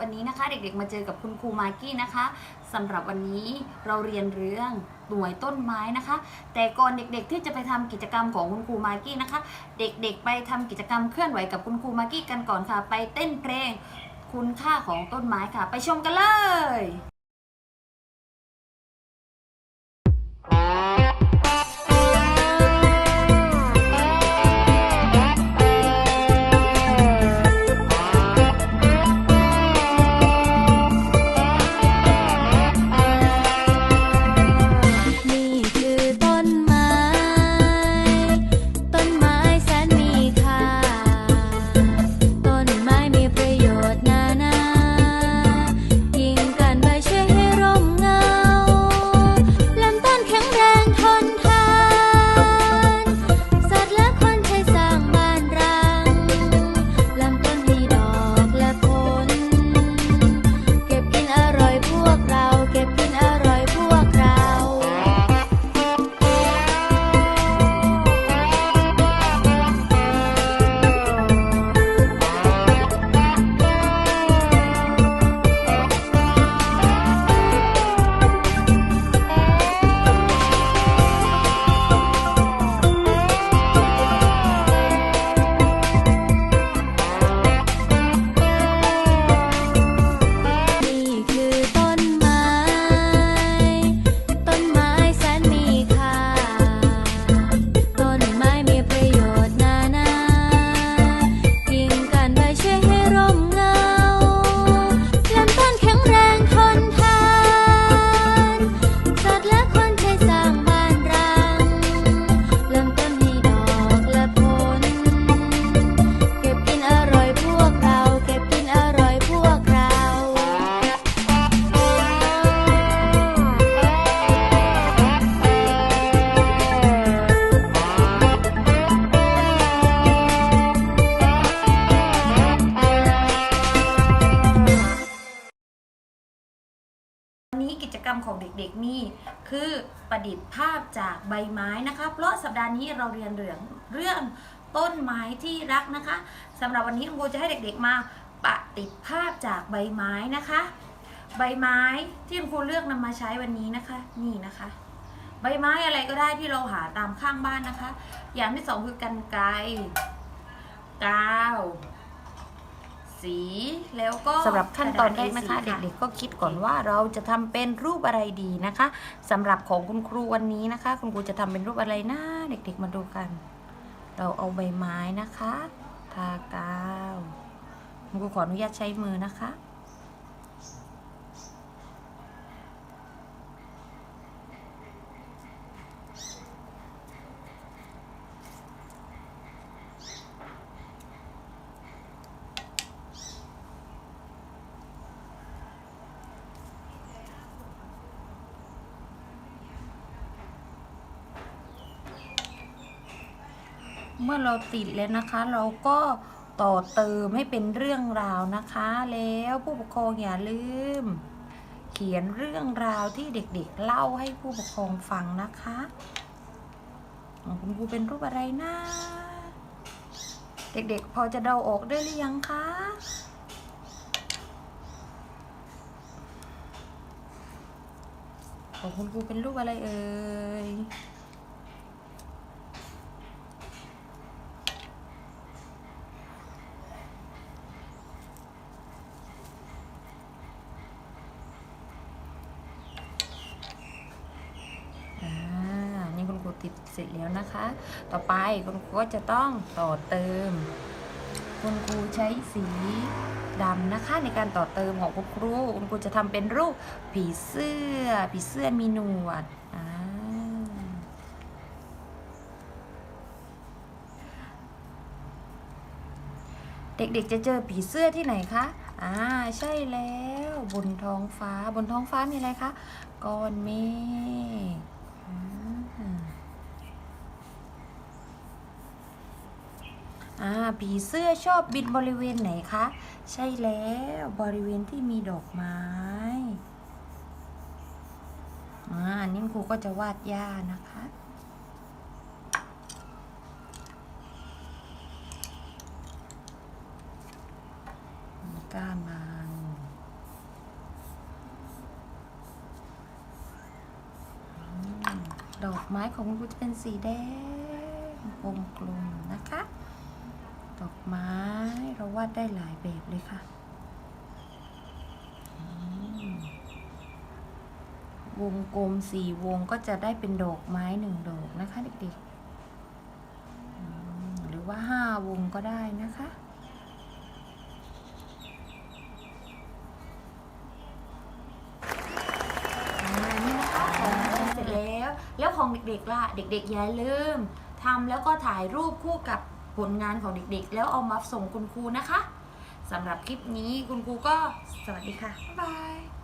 วันนี้นะคะเด็กๆมาเจอกับคุณครูมากกี้นะคะสำหรับวันนี้เราเรียนเรื่องหน่วยต้นไม้นะคะ แต่ก่อนเด็กๆที่จะไปทำกิจกรรมของคุณครูมากกี้นะคะ เด็กๆไปทำกิจกรรมเคลื่อนไหวกับคุณครูมากกี้กันก่อนค่ะ ไปเต้นเพลงคุณค่าของต้นไม้ค่ะ ไปชมกันเลย ด็กๆนี่คือประดิษฐ์ภาพจากใบไม้นะคะ เพราะสัปดาห์นี้เราเรียนเรื่องเรื่องต้นไม้ที่รักนะคะสำหรับวันนี้คุณครูจะให้เด็กๆมาประดิษฐ์ภาพจากใบไม้นะคะ ใบไม้ที่คุณครูเลือกนำมาใช้วันนี้นะคะ นี่นะคะ ใบไม้อะไรก็ได้ที่เราหาตามข้างบ้านนะคะ อย่างที่สองคือกันไกรกาว สีแล้วก็สำหรับขั้นตอนแรกนะคะกรดาษ A4 เด็กๆก็คิดก่อนว่าเราจะทำเป็นรูปอะไรดีนะคะสำหรับของคุณครูวันนี้นะคะ คุณครูจะทำเป็นรูปอะไรนะเด็กๆมาดูกัน เราเอาใบไม้นะคะ ทากาวคุณครูขออนุญาตใช้มือนะคะ เมื่อเราติดแล้วนะคะ เราก็ต่อเติมให้เป็นเรื่องราวนะคะ แล้วผู้ปกครองอย่าลืม เขียนเรื่องราวที่เด็กๆเล่าให้ผู้ปกครองฟังนะคะของคุณครูเป็นรูปอะไรนะ เด็กๆ พอจะเดาออกได้หรือยังคะของคุณครูเป็นรูปอะไรเอ่ย อ่า นี่คุณครู ติดเสร็จแล้วนะคะ ต่อไปคุณครูก็จะต้องต่อเติม คุณครูใช้สีดำนะคะในการต่อเติมของคุณครูคุณครูจะทำเป็นรูปผีเสื้อ ผีเสื้อมีหนวดเด็กๆ จะเจอผีเสื้อที่ไหนคะ อ่า ใช่แล้ว บนท้องฟ้า บนท้องฟ้ามีอะไรคะ ก้อนเมฆ อ่าผีเสื้อชอบบินบริเวณไหนคะ ใช่แล้วบริเวณที่มีดอกไม้อ่านี่ครูก็จะวาดหญ้านะคะก้านมันดอกไม้ของครูจะเป็นสีแดงกลมๆนะคะ ดอกไม้เราวาดได้หลายแบบเลยค่ะวงกลมสี่วงก็จะได้เป็นดอกไม้หนึ่งดอกนะคะเด็กๆหรือว่าห้าวงก็ได้นะคะเสร็จแล้วแล้วของเด็กๆล่ะ เด็กๆอย่าลืมทำแล้วก็ถ่ายรูปคู่กับ ผลงานของเด็กๆ แล้วเอามาส่งคุณครูนะคะสำหรับคลิปนี้คุณครูก็สวัสดีค่ะ บ๊ายบาย